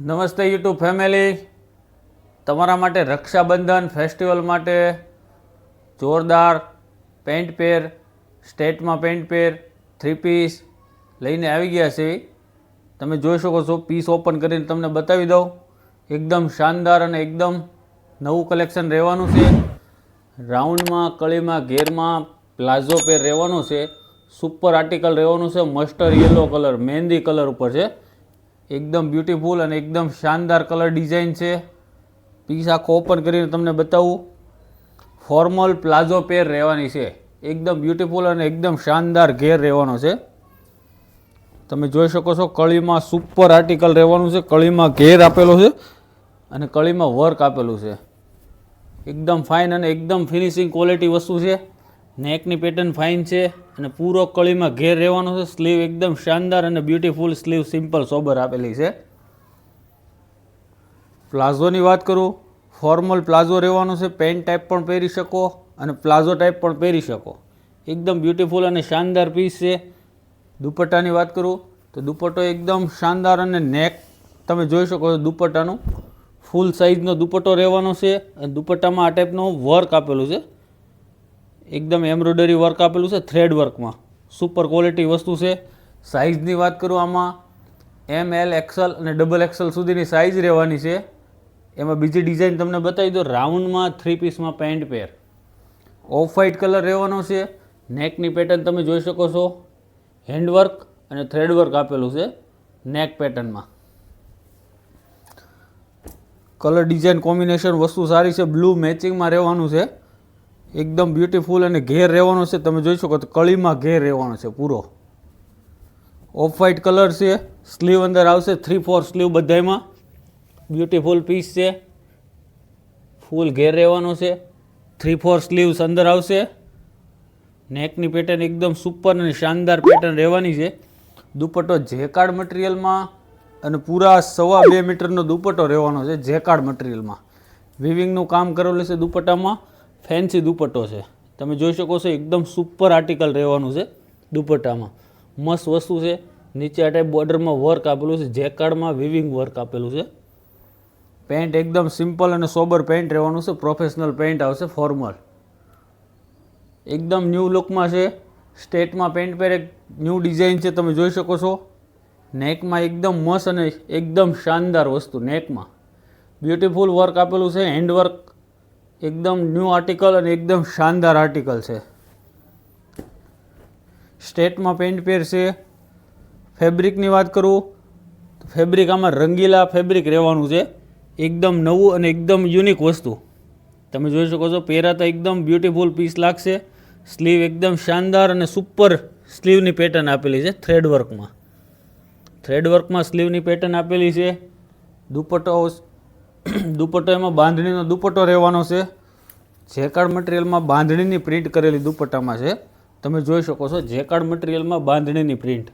નમસ્તે YouTube family. તમારા માટે રક્ષાબંધન ફેસ્ટિવલ માટે જોરદાર પેન્ટ પેર, સ્ટેટમાં પેન્ટ પેર, થ્રી પીસ લઈને આવી ગયા છે તમે જોઈ શકો છો, પીસ ઓપન કરીને તમને બતાવી દઉં. એકદમ શાનદાર અને એકદમ નવું કલેક્શન રહેવાનું છે. રાઉન્ડમાં, કળીમાં, ઘેરમાં પ્લાઝો પેર રહેવાનું છે. સુપર આર્ટિકલ રહેવાનું છે. Mustard yellow colour, mehndi colour ઉપર છે. એકદમ બ્યુટીફુલ અને એકદમ શાનદાર કલર ડિઝાઇન છે. પીસ આખો ઓપન કરીને તમને બતાવું. ફોર્મલ પ્લાઝો પેર રહેવાની છે. એકદમ બ્યુટીફુલ અને એકદમ શાનદાર ઘેર રહેવાનો છે. તમે જોઈ શકો છો કળીમાં સુપર આર્ટિકલ રહેવાનું છે. કળીમાં ઘેર આપેલો છે અને કળીમાં વર્ક આપેલું છે. એકદમ ફાઇન અને એકદમ ફિનિશિંગ ક્વોલિટી વસ્તુ છે. નેકની પેટર્ન ફાઇન છે અને પૂરો કળીમાં ઘેર રહેવાનો છે. સ્લીવ એકદમ શાનદાર અને બ્યુટીફુલ સ્લીવ સિમ્પલ સોબર આપેલી છે. પ્લાઝોની વાત કરું ફોર્મલ પ્લાઝો રહેવાનો છે. પેન્ટ ટાઈપ પણ પહેરી શકો અને પ્લાઝો ટાઈપ પણ પહેરી શકો. એકદમ બ્યુટીફુલ અને શાનદાર પીસ છે. દુપટ્ટાની વાત કરું, તો દુપટ્ટો એકદમ શાનદાર અને નેક તમે જોઈ શકો છો દુપટ્ટાનું. ફૂલ સાઇઝનો દુપટ્ટો રહેવાનો છે અને દુપટ્ટામાં આ ટાઈપનું વર્ક આપેલું છે. એકદમ એમ્બ્રોઇડરી વર્ક આપેલું છે થ્રેડ વર્કમાં સુપર ક્વોલિટી વસ્તુ છે. સાઇઝની વાત કરું આમાં એમ એલ એક્સલ અને ડબલ એક્સલ સુધીની સાઇઝ રહેવાની છે. એમાં બીજી ડિઝાઇન તમને બતાવી દો રાઉન્ડમાં three પીસમાં pant pair off white colour રહેવાનો છે. નેકની પેટર્ન તમે જોઈ શકો છો. હેન્ડવર્ક અને થ્રેડ વર્ક આપેલું છે નેક પેટર્નમાં કલર ડિઝાઇન કોમ્બિનેશન વસ્તુ સારી છે. બ્લુ મેચિંગમાં રહેવાનું છે. એકદમ બ્યુટીફુલ અને ઘેર રહેવાનો છે. તમે જોઈ શકો તો કળીમાં ઘેર રહેવાનો છે પૂરો. ઓફ વ્હાઇટ કલર છે. સ્લીવ અંદર આવશે. થ્રી ફોર સ્લીવ બધાયમાં. બ્યુટીફુલ પીસ છે. ફૂલ ઘેર રહેવાનો છે. થ્રી ફોર સ્લીવ્સ અંદર આવશે. નેકની પેટર્ન એકદમ સુપર અને શાનદાર પેટર્ન રહેવાની છે. દુપટ્ટો જેકાર્ડ મટીરિયલમાં અને પૂરા સવા બે મીટરનો દુપટ્ટો રહેવાનો છે જેકાર્ડ મટીરિયલમાં વિવિંગનું કામ કરેલું છે દુપટ્ટામાં. ફેન્સી દુપટ્ટો છે. તમે જોઈ શકો છો એકદમ સુપર આર્ટિકલ રહેવાનું છે દુપટ્ટામાં. મસ્ત વસ્તુ છે. નીચે આ ટાઈપ બોર્ડરમાં વર્ક આપેલું છે. જેકાર્ડમાં વિવિંગ વર્ક આપેલું છે. પેન્ટ એકદમ સિમ્પલ અને સોબર પેન્ટ રહેવાનું છે. પ્રોફેશનલ પેન્ટ આવશે ફોર્મલ એકદમ ન્યૂ લુકમાં છે. સ્ટેટમાં પેન્ટ પહેરે. ન્યૂ ડિઝાઇન છે, તમે જોઈ શકો છો. નેકમાં એકદમ મસ્ત અને એકદમ શાનદાર વસ્તુ નેકમાં બ્યુટીફુલ વર્ક આપેલું છે. હેન્ડવર્ક એકદમ ન્યૂ આર્ટિકલ અને એકદમ શાનદાર આર્ટિકલ છે. સ્ટેટમાં પેન્ટ પેર છે. ફેબ્રિકની વાત કરું, તો ફેબ્રિક આમાં રંગીલા ફેબ્રિક રહેવાનું છે. એકદમ નવું અને એકદમ યુનિક વસ્તુ. તમે જોઈ શકો છો પહેરાતા એકદમ બ્યુટીફુલ પીસ લાગશે. સ્લીવ એકદમ શાનદાર અને સુપર સ્લીવની પેટર્ન આપેલી છે થ્રેડ વર્કમાં થ્રેડ વર્કમાં સ્લીવની પેટર્ન આપેલી છે. દુપટ્ટો દુપટ્ટો એમાં બાંધણીનો દુપટ્ટો રહેવાનો છે. જેકાર્ડ મટીરિયલમાં બાંધણીની પ્રિન્ટ કરેલી દુપટ્ટામાં છે. તમે જોઈ શકો છો જેકાર્ડ મટીરિયલમાં બાંધણીની પ્રિન્ટ.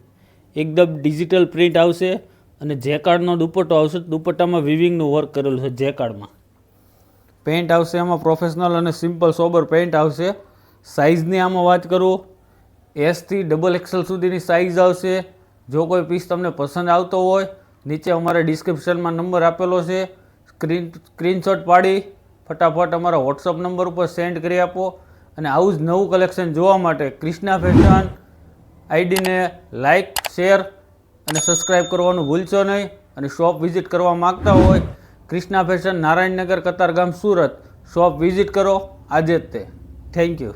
એકદમ ડિજિટલ પ્રિન્ટ આવશે અને જેકાર્ડનો દુપટ્ટો આવશે દુપટ્ટામાં વિવિંગનું વર્ક કરેલું છે જેકાર્ડમાં પેન્ટ આવશે એમાં પ્રોફેશનલ અને સિમ્પલ સોબર પેન્ટ આવશે. સાઇઝની આમાં વાત કરું એસથી ડબલ એક્સેલ સુધીની સાઇઝ આવશે. જો કોઈ પીસ તમને પસંદ આવતો હોય, નીચે અમારે ડિસ્ક્રિપ્શનમાં નંબર આપેલો છે. સ્ક્રીન સ્ક્રીનશોટ પાડી, ફટાફટ અમારા વોટ્સઅપ નંબર ઉપર સેન્ડ કરી આપો અને આવું જ નવું કલેક્શન જોવા માટે ક્રિષ્ના ફેશન આઈડીને લાઇક શેર અને સબસ્ક્રાઈબ કરવાનું ભૂલશો નહીં અને શોપ વિઝિટ કરવા માગતા હોય Krishna fashion Narayannagar Katargam Surat. Shop visit કરો, આજે જ તે. Thank you